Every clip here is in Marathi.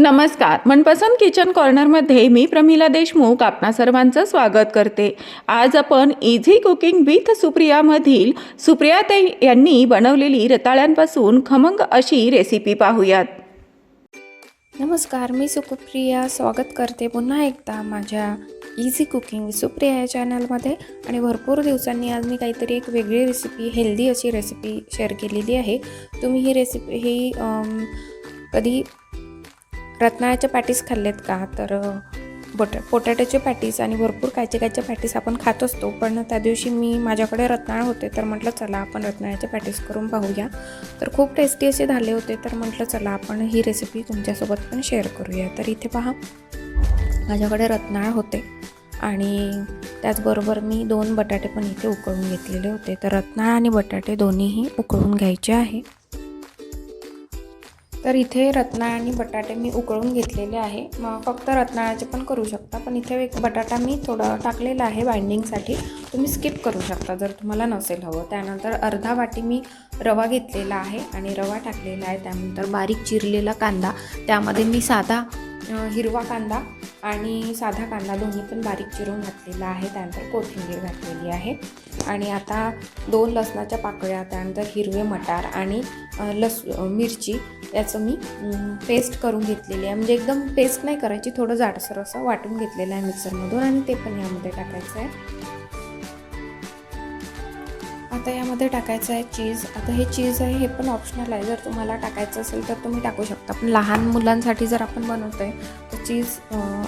नमस्कार. मनपसंत किचन कॉर्नरमध्ये मी प्रमिला देशमुख आपणा सर्वांचं स्वागत करते. आज आपण इझी कुकिंग विथ सुप्रियामधील सुप्रिया ते यांनी बनवलेली रताळ्यांपासून खमंग अशी रेसिपी पाहूयात. नमस्कार मी सुखप्रिया स्वागत करते पुन्हा एकदा माझ्या इझी कुकिंग सुप्रिया या चॅनलमध्ये आणि भरपूर दिवसांनी आज मी काहीतरी एक वेगळी रेसिपी हेल्दी अशी रेसिपी शेअर केलेली आहे. तुम्ही ही रेसिपी ही कधी रत्नाळ्याच्या पॅटीस खाल्लेत का? तर बट पोटॅटोचे पॅटीस आणि भरपूर कायचे कायचे पॅटीस आपण खात असतो. पण त्या दिवशी मी माझ्याकडे रत्नाळ होते तर म्हटलं चला आपण रत्नाळ्याचे पॅटीस करून पाहूया. तर खूप टेस्टी असे झाले होते तर म्हटलं चला आपण ही रेसिपी तुमच्यासोबत पण शेअर करूया. तर इथे पहा माझ्याकडे रत्नाळ होते आणि त्याचबरोबर मी दोन बटाटे पण इथे उकळून घेतलेले होते. तर रत्नाळ आणि बटाटे दोन्हीही उकळून घ्यायचे आहे. तर इथे रत्नाळ आणि बटाटे मी उकळून घेतलेले आहे. मग फक्त रत्नाळाचे पण करू शकता पण इथे एक बटाटा मी थोडं टाकलेला आहे बाइंडिंगसाठी. तुम्ही स्किप करू शकता जर तुम्हाला नसेल हवं. त्यानंतर अर्धा वाटी मी रवा घेतलेला आहे आणि रवा टाकलेला आहे. त्यानंतर बारीक चिरलेला कांदा. त्यामध्ये मी साधा हिरवा कांदा आणि साधा कांदा दोन्ही पण बारीक चिरून घातलेला आहे त्यानंतर कोथिंबीर घातलेली आहे. आणि आता दोन लसणाच्या पाकळ्या त्यानंतर हिरवे मटार आणि लस मिरची याचं मी पेस्ट करून घेतलेली आहे. म्हणजे एकदम पेस्ट नाही करायची थोडं जाडसर असं वाटून घेतलेलं आहे मिक्सरमधून आणि ते पण यामध्ये टाकायचं आहे. आता यामध्ये टाकायचं आहे चीज आता हे चीज आहे हे पण ऑप्शनल आहे. जर तुम्हाला टाकायचं असेल तर तुम्ही टाकू शकता. पण लहान मुलांसाठी जर आपण बनवतो आहे तर चीज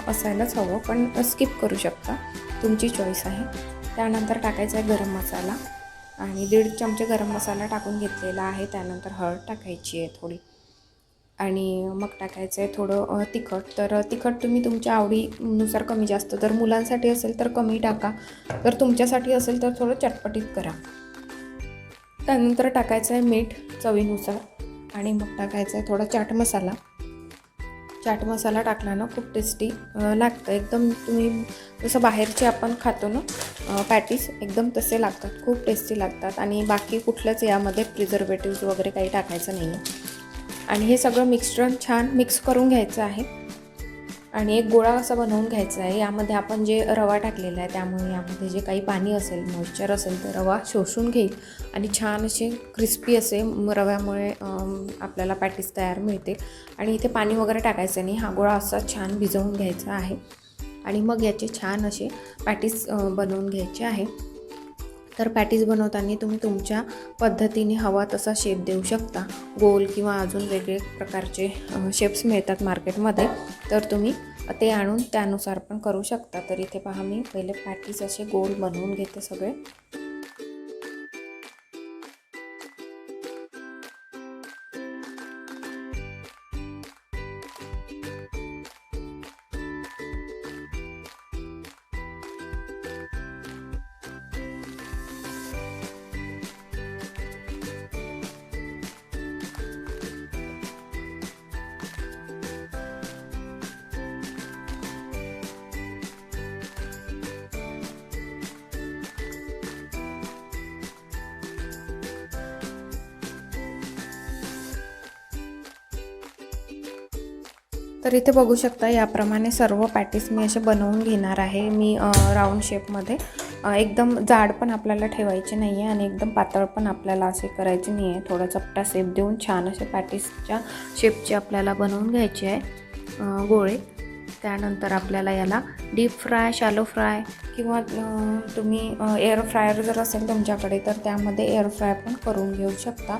असायलाच हवं. पण स्किप करू शकता. तुमची चॉईस आहे. त्यानंतर टाकायचा आहे गरम मसाला. आणि दीड चमचे गरम मसाला टाकून घेतलेला आहे. त्यानंतर हळद टाकायची आहे थोडी. आणि मग टाकायचं आहे थोडं तिखट. तर तिखट तुम्ही तुमच्या आवडीनुसार कमी जास्त. तर मुलांसाठी असेल तर कमी टाका. जर तुमच्यासाठी असेल तर थोडं चटपटीत करा. त्यानंतर टाकायचं आहे मीठ चवीनुसार आणि मग टाकायचं आहे थोडा चाट मसाला. चाट मसाला टाकला ना खूप टेस्टी लागतं. एकदम तुम्ही जसं बाहेरचे आपण खातो ना पॅटीस एकदम तसे लागतात. खूप टेस्टी लागतात. आणि बाकी कुठलंच यामध्ये प्रिझर्वेटिव्ज वगैरे काही टाकायचं नाही आहे आणि हे सगळं मिक्सचर छान मिक्स करून घ्यायचं आहे. आणि एक गोळा असा बनवून घ्यायचा आहे. यामध्ये आपण जे रवा टाकलेला आहे त्यामुळे यामध्ये जे काही पाणी असेल मॉइश्चर असेल तर रवा शोषून घेईल आणि छान असे क्रिस्पी असे रव्यामुळे आपल्याला पॅटीस तयार मिळते आणि इथे पाणी वगैरे टाकायचं नाही. हा गोळा असा छान भिजवून घ्यायचा आहे. आणि मग याचे छान असे पॅटीस बनवून घ्यायचे आहे. तर पॅटीज बनवताना तुम्ही तुमच्या पद्धतीने हवा तसा शेप देऊ शकता. गोल किंवा अजून वेगळे प्रकारचे शेप्स मिळतात मार्केटमध्ये तर तुम्ही ते आणून त्यानुसार पण करू शकता. तर इथे पहा मी पहिले पॅटीज असे गोल बनवून घेते सगळे. तर इथे बघू शकता याप्रमाणे सर्व पॅटीस मी असे बनवून घेणार आहे. मी राऊंड शेपमध्ये एकदम जाड पण आपल्याला ठेवायचे नाही आहे आणि एकदम पातळ पण आपल्याला असे करायचे नाही आहे थोडा चपटा शेप देऊन छान असे पॅटीसच्या शेपचे आपल्याला बनवून घ्यायचे आहे गोळे. त्यानंतर आपल्याला याला डीप फ्राय शॅलो फ्राय किंवा तुम्ही एअर फ्रायर जर असेल तुमच्याकडे तर त्यामध्ये एअर फ्राय पण करून घेऊ शकता.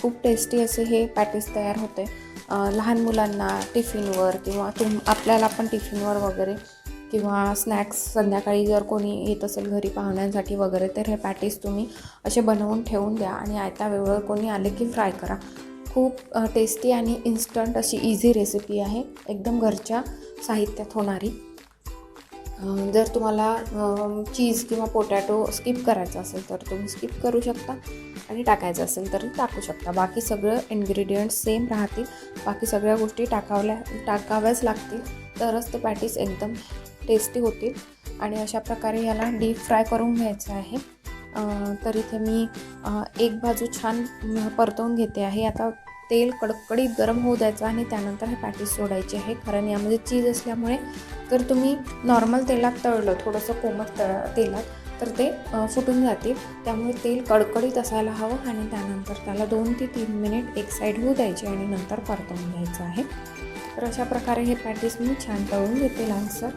खूप टेस्टी असे हे पॅटीस तयार होते. लहान मुलांना टिफिनवर किंवा तुम आपल्याला पण टिफिनवर वगैरे किंवा स्नॅक्स संध्याकाळी जर कोणी येत असेल घरी पाहुण्यांसाठी वगैरे तर हे पॅटीस तुम्ही असे बनवून ठेवून द्या आणि आयत्या वेळेवर कोणी आले की फ्राय करा. खूप टेस्टी आणि इन्स्टंट अशी इझी रेसिपी आहे. एकदम घरच्या साहित्यात होणारी. जर तुम्हाला चीज किंवा पोटॅटो स्किप करायचं असेल तर तुम्ही स्किप करू शकता आणि टाकायचं असेल तर टाकू शकता. बाकी सगळं इन्ग्रेडियंट्स सेम राहतील. बाकी सगळ्या गोष्टी टाकावल्या टाकाव्याच लागतील. तरच ते पॅटीस एकदम टेस्टी होतील. आणि अशा प्रकारे याला डीप फ्राय करून घ्यायचं आहे. तर इथे मी एक बाजू छान परतवून घेते आहे. आता तेल कडकडीत गरम होऊ द्यायचं आणि त्यानंतर हे पॅटीस सोडायचे आहे. कारण यामध्ये चीज असल्यामुळे जर तुम्ही नॉर्मल तेलात तळलं थोडंसं कोमट तळ तेलात तर ते फुटून जातील. त्यामुळे तेल कडकडीत असायला हवं आणि त्यानंतर त्याला दोन ते तीन मिनिट एक साईड होऊ द्यायचे आणि नंतर परतवून घ्यायचं आहे. तर अशा प्रकारे हे पॅटीस मी छान तळून घेते लालसर.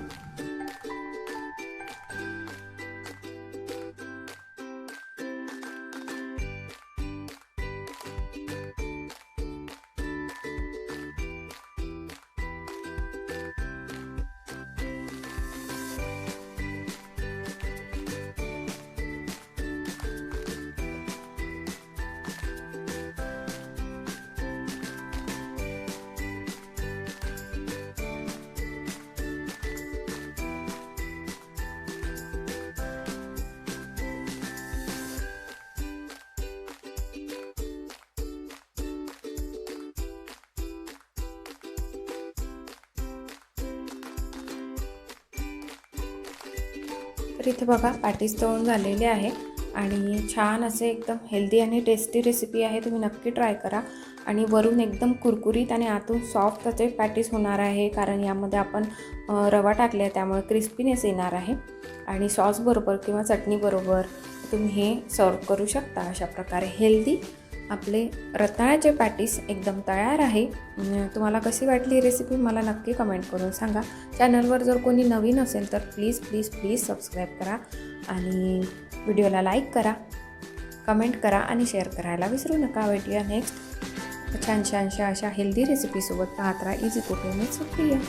तर इथे बघा पॅटीस तळून झालेले आहे आणि छान असे एकदम हेल्दी आणि टेस्टी रेसिपी आहे. तुम्ही नक्की ट्राय करा. आणि वरून एकदम कुरकुरीत आणि आतून सॉफ्ट असे पॅटीस होणार आहे कारण यामध्ये आपण रवा टाकले आहे त्यामुळे क्रिस्पीनेस येणार आहे. आणि सॉसबरोबर किंवा चटणीबरोबर तुम्ही हे सर्व करू शकता अशा प्रकारे. हेल्दी आपले रताळ्याचे पॅटीस एकदम तयार आहे. तुम्हाला कशी वाटली रेसिपी मला नक्की कमेंट करून सांगा. चॅनलवर जर कोणी नवीन असेल तर प्लीज प्लीज प्लीज सबस्क्राईब करा आणि व्हिडिओला लाईक करा कमेंट करा आणि शेअर करायला विसरू नका. भेटूया नेक्स्ट छान छानशा अशा हेल्दी रेसिपीसोबत पाहत राहा. Easy cooking Supriya